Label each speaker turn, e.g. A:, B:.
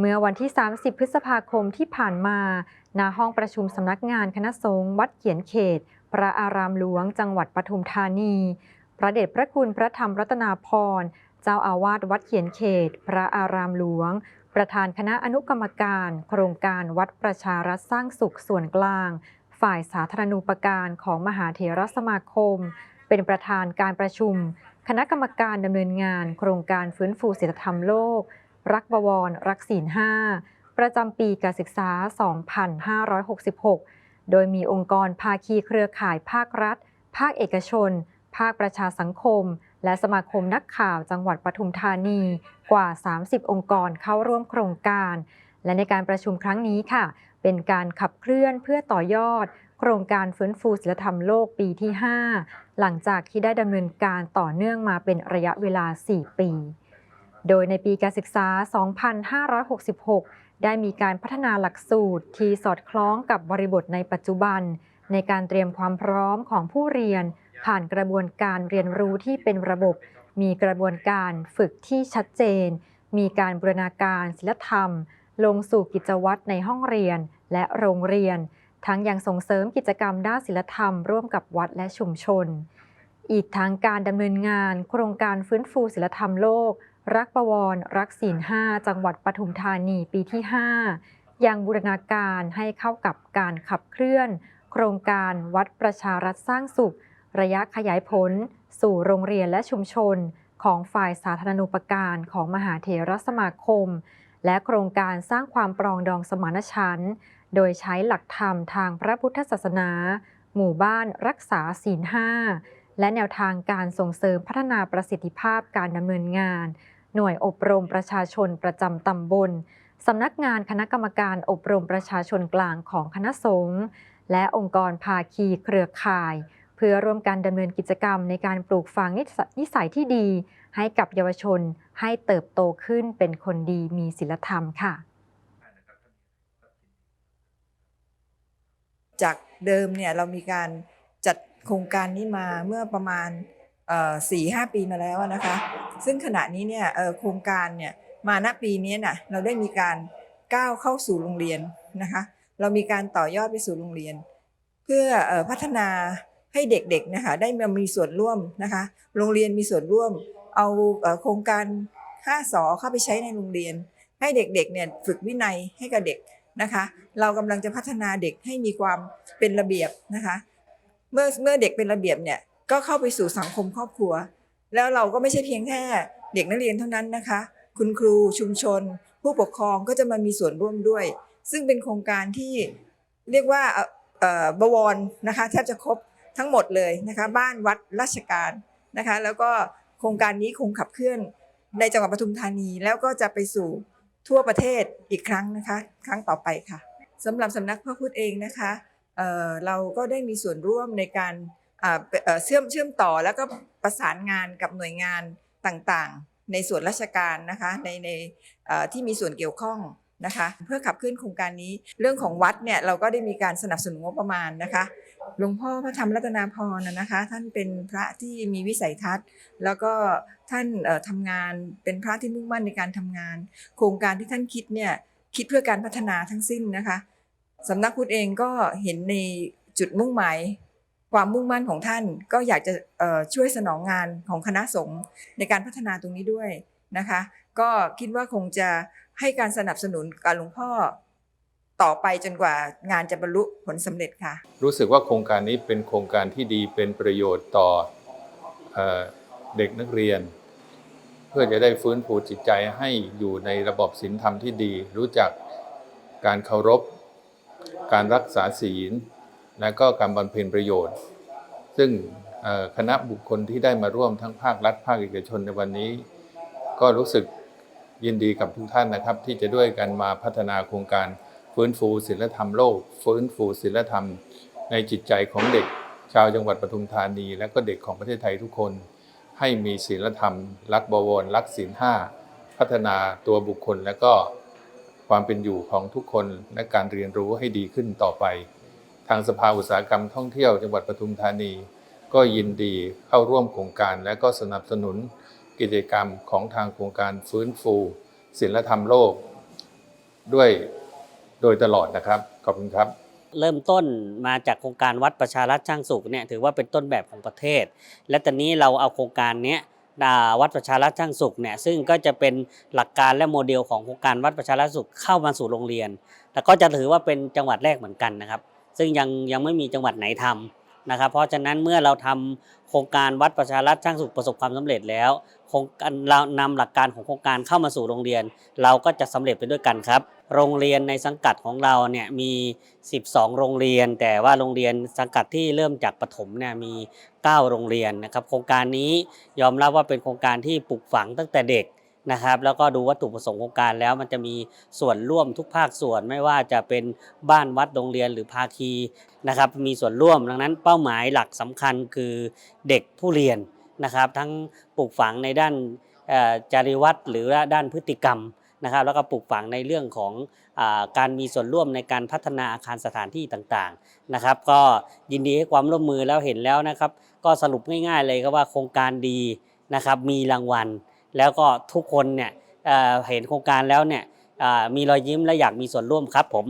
A: เมื่อวันที่ 30 พฤษภาคมที่ผ่านมา ณ ห้องประชุมสำนักงานคณะสงฆ์วัดเขียนเขต พระอารามหลวง จังหวัดปทุมธานี พระเดชพระคุณพระธรรมรัตนาพร เจ้าอาวาสวัดเขียนเขต พระอารามหลวง ประธานคณะอนุกรรมการ โครงการวัดประชารัฐสร้างสุขส่วนกลาง ฝ่ายสาธารณูปการของมหาเถรสมาคม เป็นประธานการประชุม คณะกรรมการดำเนินงาน โครงการฟื้นฟูศีลธรรมโลก รักบวร รักศีลห้าประจำปีการศึกษา 2566 โดยมีองค์กรภาคีเครือข่ายภาครัฐ ภาคเอกชน ภาคประชาสังคม และสมาคมนักข่าวจังหวัดปทุมธานีกว่า 30 องค์กรเข้าร่วมโครงการ และในการประชุมครั้งนี้ค่ะ เป็นการขับเคลื่อนเพื่อต่อยอด โครงการฟื้นฟูศิลธรรมโลกปีที่ 5 หลังจากที่ได้ดำเนินการต่อเนื่องมาเป็นระยะเวลา 4 ปี โดยในปีการศึกษา 2566 ได้มีการพัฒนาหลักสูตรที่สอดคล้องกับบริบทในปัจจุบัน ในการเตรียมความพร้อมของผู้เรียน ผ่านกระบวนการเรียนรู้ที่เป็นระบบ มีกระบวนการฝึกที่ชัดเจน มีการบูรณาการศิลธรรม ลงสู่กิจวัตรในห้องเรียนและโรงเรียน ทั้งยังส่งเสริมกิจกรรมด้านศิลธรรมร่วมกับวัดและชุมชน อีกทั้งการดำเนินงาน โครงการฟื้นฟูศิลธรรมโลก รักประวรรักศีลห้าจังหวัดปทุมธานีปีที่ 5 ยังบูรณาการให้เข้ากับการขับเคลื่อน โครงการวัดประชารัฐสร้างสุข ระยะขยายผล สู่โรงเรียนและชุมชน ของฝ่ายสาธารณูปการของมหาเถรสมาคม และโครงการสร้างความปรองดองสมานฉันท์โดยใช้หลักธรรมทางพระพุทธศาสนา หมู่บ้านรักษาศีลห้าและแนวทางการส่งเสริมพัฒนาประสิทธิภาพการดำเนินงาน หน่วยอบรมประชาชนประจำตำบลสำนักงานคณะกรรมการอบรมประชาชนกลางของคณะสงฆ์และองค์กรภาคีเครือข่าย เพื่อร่วมกันดำเนินกิจกรรมในการปลูกฝังนิสัยที่ดี ให้กับเยาวชนให้เติบโตขึ้นเป็นคนดีมีศีลธรรมค่ะ
B: จากเดิมเนี่ยเรามีการจัดโครงการนี้มาเมื่อประมาณ สี่ห้าปีมาแล้วนะคะ ซึ่งขณะนี้เนี่ยโครงการเนี่ยมาณปีนี้น่ะเราได้มีการก้าวเข้าสู่โรงเรียนนะคะ เรามีการต่อยอดไปสู่โรงเรียน เพื่ออพัฒนาให้เด็กๆนะคะได้มามีส่วนร่วมนะคะ โรงเรียนมีส่วนร่วม เอาโครงการ5สอเข้าไปใช้ในโรงเรียน ให้เด็กๆเนี่ยฝึกวินัยให้กับเด็กนะคะ เรากำลังจะพัฒนาเด็กให้มีความเป็นระเบียบนะคะ เมื่อเมื่อเด็กเป็นระเบียบเนี่ย ก็เข้าไปสู่สังคมครอบครัว แล้วเราก็ไม่ใช่เพียงแค่เด็กนักเรียนเท่านั้นนะคะ คุณครูชุมชน ผู้ปกครองก็จะมามีส่วนร่วมด้วย ซึ่งเป็นโครงการที่เรียกว่าเออเอ่อบวรนะคะแทบจะครบทั้งหมดเลยนะคะบ้านวัดราชการนะคะ แล้วก็โครงการนี้คงขับเคลื่อนในจังหวัดปทุมธานี แล้วก็จะไปสู่ทั่วประเทศอีกครั้งนะคะ ครั้งต่อไปค่ะสำหรับสำนักพระพุทธเองนะคะเออเราก็ได้มีส่วนร่วมในการ เชื่อมเชื่อมต่อแล้วก็ประสานงานกับหน่วยงานต่างๆ ในส่วนราชการนะคะในในที่มีส่วนเกี่ยวข้องนะคะเพื่อขับเคลื่อนโครงการนี้เรื่องของวัดเนี่ยเราก็ได้มีการสนับสนุนงบประมาณนะคะหลวงพ่อพระธรรมรัตนาพรนะนะคะ ท่านเป็นพระที่มีวิสัยทัศน์ แล้วก็ท่านเอ่อทำงานเป็นพระที่มุ่งมั่นในการทำงาน โครงการที่ท่านคิดเนี่ยคิดเพื่อการพัฒนาทั้งสิ้นนะคะสำนักพุทธเองก็เห็นในจุดมุ่งหมาย ความมุ่งมั่นของท่านก็อยากจะช่วยสนองงานของคณะสงฆ์ในการพัฒนาตรงนี้ด้วยนะคะ ก็คิดว่าคงจะให้การสนับสนุนกับหลวงพ่อต่อไปจนกว่างานจะบรรลุผลสำเร็จค่ะ
C: รู้สึกว่าโครงการนี้เป็นโครงการที่ดีเป็นประโยชน์ต่ออเด็กนักเรียน เพื่อจะได้ฟื้นฟูจิตใจให้อยู่ในระบบศีลธรรมที่ดี รู้จักการเคารพ การรักษาศีล และก็การบำเพ็ญประโยชน์ ซึ่งคณะบุคคลที่ได้มาร่วมทั้งภาครัฐภาคเอกชนในวันนี้ ก็รู้สึกยินดีกับทุกท่านนะครับ ที่จะด้วยกันมาพัฒนาโครงการฟื้นฟูศีลธรรมโลก ฟื้นฟูศีลธรรม ในจิตใจของเด็กชาวจังหวัดปทุมธานี และก็เด็กของประเทศไทยทุกคน ให้มีศีลธรรม รักบวรรักศีลห้าพัฒนาตัวบุคคลและก็ความเป็นอยู่ของทุกคนและการเรียนรู้ให้ดีขึ้นต่อไป ทางสภาอุตสาหกรรมท่องเที่ยวจังหวัดปทุมธานี ก็ยินดีเข้าร่วมโครงการและก็สนับสนุนกิจกรรมของทางโครงการฟื้นฟูศีลธรรมโลก ด้วยโดยตลอดนะครับ ขอบคุณครับ
D: เริ่มต้นมาจากโครงการวัดประชารัฐช่างสุขเนี่ยถือว่าเป็นต้นแบบของประเทศ และตอนนี้เราเอาโครงการเนี้ยวัดประชารัฐช่างสุขเนี่ยซึ่งก็จะเป็นหลักการและโมเดลของโครงการวัดประชารัฐสุขเข้ามาสู่โรงเรียน แล้วก็จะถือว่าเป็นจังหวัดแรกเหมือนกันนะครับ ซึ่งยังยังไม่มีจังหวัดไหนทำนะครับ เพราะฉะนั้นเมื่อเราทำโครงการวัดประชารัฐช่างสุขประสบความสำเร็จแล้วโครงการเรานำหลักการของโครงการเข้ามาสู่โรงเรียน เราก็จะสำเร็จไปด้วยกันครับ โรงเรียนในสังกัดของเราเนี่ยมี 12 โรงเรียน แต่ว่าโรงเรียนสังกัดที่เริ่มจากปฐมเนี่ยมี 9 โรงเรียนนะครับ โครงการนี้ยอมรับว่าเป็นโครงการที่ปลูกฝังตั้งแต่เด็ก นะครับ แล้วก็ดูวัตถุประสงค์โครงการแล้วมันจะมีส่วนร่วมทุกภาคส่วนไม่ว่าจะเป็นบ้านวัดโรงเรียนหรือภาคีนะครับมีส่วนร่วมดังนั้นเป้าหมายหลักสำคัญคือเด็กผู้เรียนนะครับ ทั้งปลูกฝังในด้านจริยวัตรหรือว่าด้านพฤติกรรมนะครับแล้วก็ปลูกฝังในเรื่องของอการมีส่วนร่วมในการพัฒนาอาคารสถานที่ต่างๆนะครับ ก็ยินดีให้ความร่วมมือแล้วเห็นแล้วนะครับ ก็สรุปง่ายๆเลยก็ว่าโครงการดีนะครับมีรางวัล แล้วก็ทุกคนเนี่ยเห็นโครงการแล้วเนี่ยมีรอยยิ้มและอยากมีส่วนร่วมครับผม